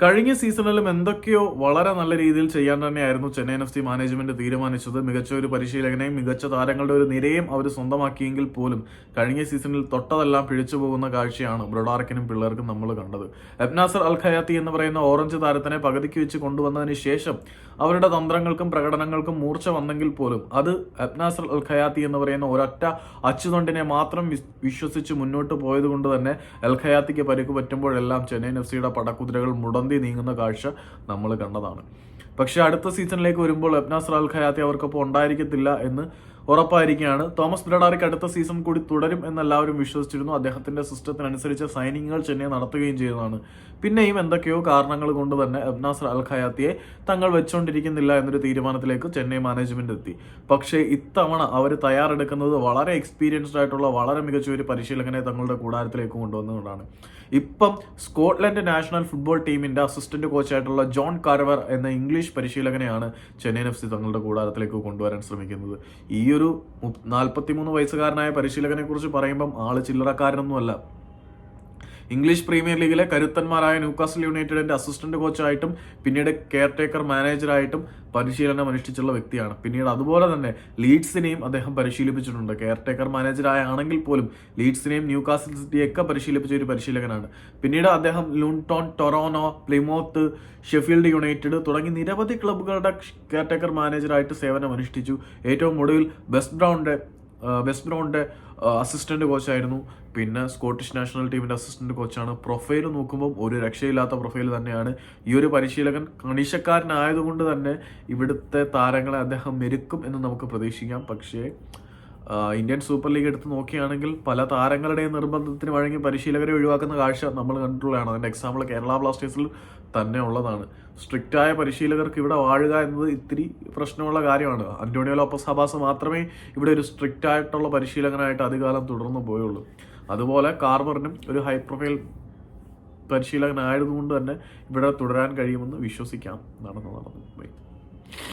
കഴിഞ്ഞ സീസണിലും എന്തൊക്കെയോ വളരെ നല്ല രീതിയിൽ ചെയ്യാൻ തന്നെയായിരുന്നു ചെന്നൈ എഫ് സി മാനേജ്മെന്റ് തീരുമാനിച്ചത്. മികച്ച ഒരു പരിശീലകനെയും മികച്ച താരങ്ങളുടെ ഒരു നിരയും അവർ സ്വന്തമാക്കിയെങ്കിൽ പോലും കഴിഞ്ഞ സീസണിൽ തൊട്ടതെല്ലാം പിഴിച്ചു പോകുന്ന കാഴ്ചയാണ് ബ്രൊഡാർക്കിനും പിള്ളേർക്കും നമ്മൾ കണ്ടത്. അബ്നാസർ അൽ ഖയാത്തി എന്ന് പറയുന്ന ഓറഞ്ച് താരത്തിനെ പകുതിക്ക് വെച്ച് കൊണ്ടുവന്നതിന് ശേഷം അവരുടെ തന്ത്രങ്ങൾക്കും പ്രകടനങ്ങൾക്കും മൂർച്ച വന്നെങ്കിൽ പോലും അത് അബ്നാസർ അൽ ഖയാത്തി എന്ന് പറയുന്ന ഒരൊറ്റ അച്ചുതൊണ്ടിനെ മാത്രം വിശ്വസിച്ച് മുന്നോട്ട് പോയത് കൊണ്ട് തന്നെ അൽ ഖയാത്തിക്ക് പരിക്ക് പറ്റുമ്പോഴെല്ലാം ചെന്നൈ എഫ് സിയുടെ പടക്കുതിരകൾ മുടന്തി നീങ്ങുന്ന കാഴ്ച നമ്മൾ കണ്ടതാണ്. പക്ഷേ അടുത്ത സീസണിലേക്ക് വരുമ്പോൾ അബ്നാസ് റാൽ ഖയാത്തി അവർക്കൊപ്പം ഉണ്ടായിരിക്കത്തില്ല എന്ന് ഉറപ്പായിരിക്കുകയാണ്. തോമസ് ബ്രഡാറിക്ക് അടുത്ത സീസൺ കൂടി തുടരും എന്നെല്ലാവരും വിശ്വസിച്ചിരുന്നു. അദ്ദേഹത്തിന്റെ സിസ്റ്റത്തിനനുസരിച്ച് സൈനിങ്ങുകൾ ചെന്നൈ നടത്തുകയും ചെയ്യുന്നതാണ് പിന്നെയും എന്തൊക്കെയോ കാരണങ്ങൾ കൊണ്ട് തന്നെ അബ്നാസർ അൽ ഖയാത്തിയെ തങ്ങൾ വെച്ചുകൊണ്ടിരിക്കുന്നില്ല എന്നൊരു തീരുമാനത്തിലേക്ക് ചെന്നൈ മാനേജ്മെന്റ് എത്തി. പക്ഷേ ഇത്തവണ അവർ തയ്യാറെടുക്കുന്നത് വളരെ എക്സ്പീരിയൻസ്ഡ് ആയിട്ടുള്ള വളരെ മികച്ച ഒരു പരിശീലകനെ തങ്ങളുടെ കൂടാരത്തിലേക്ക് കൊണ്ടുവന്നുകൊണ്ടാണ്. ഇപ്പം സ്കോട്ട്ലൻഡ് നാഷണൽ ഫുട്ബോൾ ടീമിന്റെ അസിസ്റ്റന്റ് കോച്ചായിട്ടുള്ള ജോൺ കാർവർ എന്ന ഇംഗ്ലീഷ് പരിശീലകനെയാണ് ചെന്നൈ എഫ് സി തങ്ങളുടെ കൂടാരത്തിലേക്ക് കൊണ്ടുവരാൻ ശ്രമിക്കുന്നത്. ഈ ഒരു നാൽപ്പത്തിമൂന്ന് വയസ്സുകാരനായ പരിശീലകനെ കുറിച്ച് പറയുമ്പം ആൾ ചില്ലറക്കാരനൊന്നുമല്ല. ഇംഗ്ലീഷ് പ്രീമിയർ ലീഗിലെ കരുത്തന്മാരായ ന്യൂക്കാസൽ യുണൈറ്റഡിന്റെ അസിസ്റ്റന്റ് കോച്ചായിട്ടും പിന്നീട് കെയർ ടേക്കർ മാനേജറായിട്ടും പരിശീലനം അനുഷ്ഠിച്ചുള്ള വ്യക്തിയാണ്. പിന്നീട് അതുപോലെ തന്നെ ലീഡ്സിനെയും അദ്ദേഹം പരിശീലിപ്പിച്ചിട്ടുണ്ട്. കെയർ ടേക്കർ മാനേജറായ ആണെങ്കിൽ പോലും ലീഡ്സിനെയും ന്യൂകാസിൽ സിറ്റിയൊക്കെ പരിശീലിപ്പിച്ച ഒരു പരിശീലകനാണ്. പിന്നീട് അദ്ദേഹം ലൂൺടോൺ ടൊറോനോ പ്ലിമോത്ത് ഷെഫീൽഡ് യുണൈറ്റഡ് തുടങ്ങി നിരവധി ക്ലബ്ബുകളുടെ കെയർ ടേക്കർ മാനേജറായിട്ട് സേവനം അനുഷ്ഠിച്ചു ഏറ്റവും ഒടുവിൽ ബെസ്റ്റ് ബ്രൗണിന്റെ വെസ്റ്റ് ബ്രൗണിന്റെ അസിസ്റ്റന്റ് കോച്ചായിരുന്നു പിന്നെ സ്കോട്ടിഷ് നാഷണൽ ടീമിന്റെ അസിസ്റ്റന്റ് കോച്ചാണ് പ്രൊഫൈൽ നോക്കുമ്പോൾ ഒരു രക്ഷയില്ലാത്ത പ്രൊഫൈൽ തന്നെയാണ്. ഈ ഒരു പരിശീലകൻ കണിശക്കാരനായതുകൊണ്ട് തന്നെ ഇവിടുത്തെ താരങ്ങളെ അദ്ദേഹം മെരുക്കും എന്ന് നമുക്ക് പ്രതീക്ഷിക്കാം. പക്ഷേ ഇന്ത്യൻ സൂപ്പർ ലീഗ് എടുത്ത് നോക്കുകയാണെങ്കിൽ പല താരങ്ങളുടെയും നിർബന്ധത്തിന് വഴങ്ങി പരിശീലകരെ ഒഴിവാക്കുന്ന കാഴ്ച നമ്മൾ കണ്ടിട്ടുള്ളതാണ്. അതിന്റെ എക്സാമ്പിൾ കേരള ബ്ലാസ്റ്റേഴ്സിൽ തന്നെ ഉള്ളതാണ്. സ്ട്രിക്റ്റായ പരിശീലകർക്ക് ഇവിടെ വാഴുക എന്നത് ഇത്തിരി പ്രശ്നമുള്ള കാര്യമാണ്. അന്റോണിയോ ലോപ്പസ് ഹബാസ് മാത്രമേ ഇവിടെ ഒരു സ്ട്രിക്റ്റ് ആയിട്ടുള്ള പരിശീലകനായിട്ട് അധികാലം തുടർന്നു പോയുള്ളൂ. അതുപോലെ കാർബറിനും ഒരു ഹൈ പ്രൊഫൈൽ പരിശീലകനായതുകൊണ്ട് തന്നെ ഇവിടെ തുടരാൻ കഴിയുമെന്ന് വിശ്വസിക്കാം. നടന്നു നടന്നു.